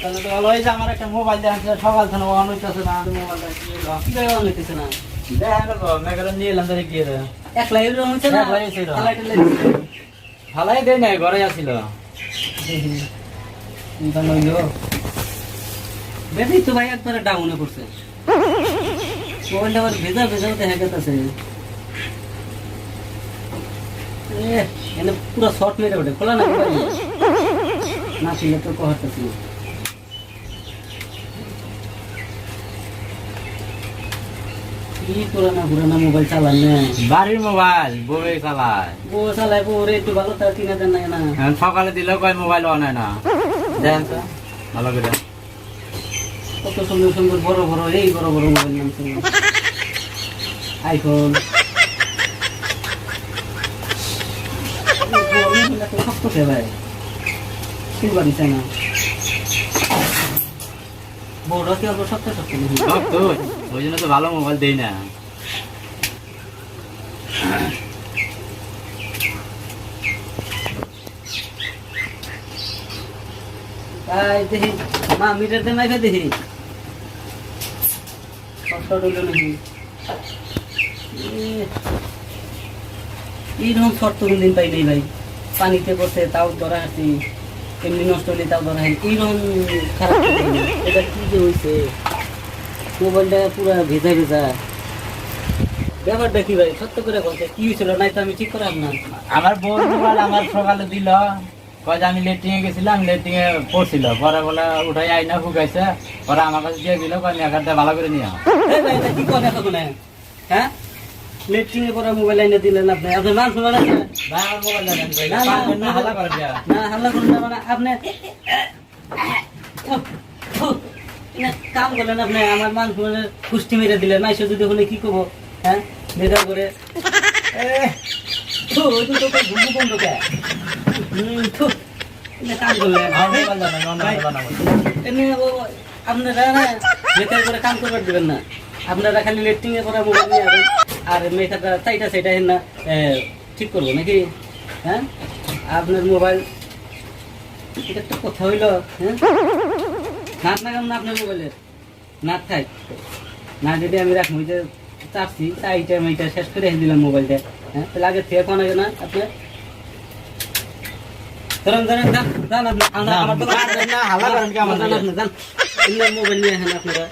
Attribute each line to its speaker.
Speaker 1: তাহলে তো ভালো হয়েছে আমার একটা মোবাইল দেখাচ্ছে সকাল থেকে অন হইতেছে না মোবাইলটা কি
Speaker 2: করে অন হইতেছে না।
Speaker 1: দেখা গেল মেঘাটা নিয়ে এলাম তাহলে গিয়ে দেয়
Speaker 2: হইছে না?
Speaker 1: একলাই
Speaker 2: দিছে।
Speaker 1: ভালাই দেয় নাই ঘরে আসিল।
Speaker 2: দেখি চিন্তা নইল বেশি তো ভাই একবারে ডাউনে পড়ছে। মোবাইলটা আবার ভেজা ভেজা দেখা গেছে এনে পুরো শর্ট মেরে ওঠে খোলা না মোবাইল না ছিল তো কহারতেছি কি? পুরানা পুরানা মোবাইল চালান না?
Speaker 1: বাড়ির মোবাইল বউয়ে চালায়।
Speaker 2: বউ চালায় বউ রে একটু ভালো তার কিনা দেন না না।
Speaker 1: এখন সকালে দিলেও কয় মোবাইল অন হয় না। দেখেন তো ভালো করে।
Speaker 2: কত সুন্দর সুন্দর বড় বড় এই বড় বড় মোবাইল নামছে আইফোন ভাই সিলভার দিছে না। বড় কি অল্প শক্ত শক্ত নাকি?
Speaker 1: সব তো ওই জন্য তো ভালো মোবাইল দেই না।
Speaker 2: তাই দেখি মা মিটার দেন নাই দেখি। কষ্ট হইল নাকি? এ, এইরকম শর্ত কোনদিন পাই নাই ভাই। পানিতে পড়ছে তাও ধরা হাসি এমনি নষ্ট হলে তাও ধরা হাসি এইরকম খারাপ। এটা কি যে হয়েছে মোবাইলটা পুরো ভেজা ভেজা। ব্যাপারটা কি ভাই? সত্য করে বলছে কি হয়েছিল নাই তো আমি ঠিক করাম না।
Speaker 1: আমার বউর মোবাইল আমার সকালে দিল। কয় আমি লেট্রিং গেছিলাম লেট্রিং এ পড়ছিল। পরে বলে উঠাই আইনা ফুকাইছে পরে আমার কাছে দিয়ে দিল কয় মেকারটা ভালো করে নিয়ে
Speaker 2: কি কথা হ্যাঁ? লেট্রিনে পরে মোবাইল আইনে দিলেন আপনি। আপনি মান শুনলেন না না,
Speaker 1: হাল্লা
Speaker 2: না করুন না মানে আপনি উফ, উফ, না, কাম করলেন আপনি আমার মান শুনলেন কুষ্টি মেরে দিলেন। নাই যদি হলে কি করব? হ্যাঁ? বেকার করে। ঘুমু বন্ধ কে? কাম করলেন। আপনারা বেকার করে কাম করবার দিবেন না। আপনারা খালি লেট্রিং এ করা মোবাইল নিয়ে আর মেয়েটা চাইটা সেটা না ঠিক করব নাকি? হ্যাঁ? আপনার মোবাইল এটা একটা কথা হইল হ্যাঁ? লাগাম না আপনার মোবাইলের নাক থাক না যদি আমি রাখব যে চাপছি চাইটা আমি এটা শেষ করে দিলাম মোবাইলটা হ্যাঁ? তাহলে আগে থেকে কোন না আপনি? ধরেন ধরেন যান যান আমার দোকান
Speaker 1: না, হাল্লা করেন কি আমার
Speaker 2: মোবাইল নিয়ে আপনারা।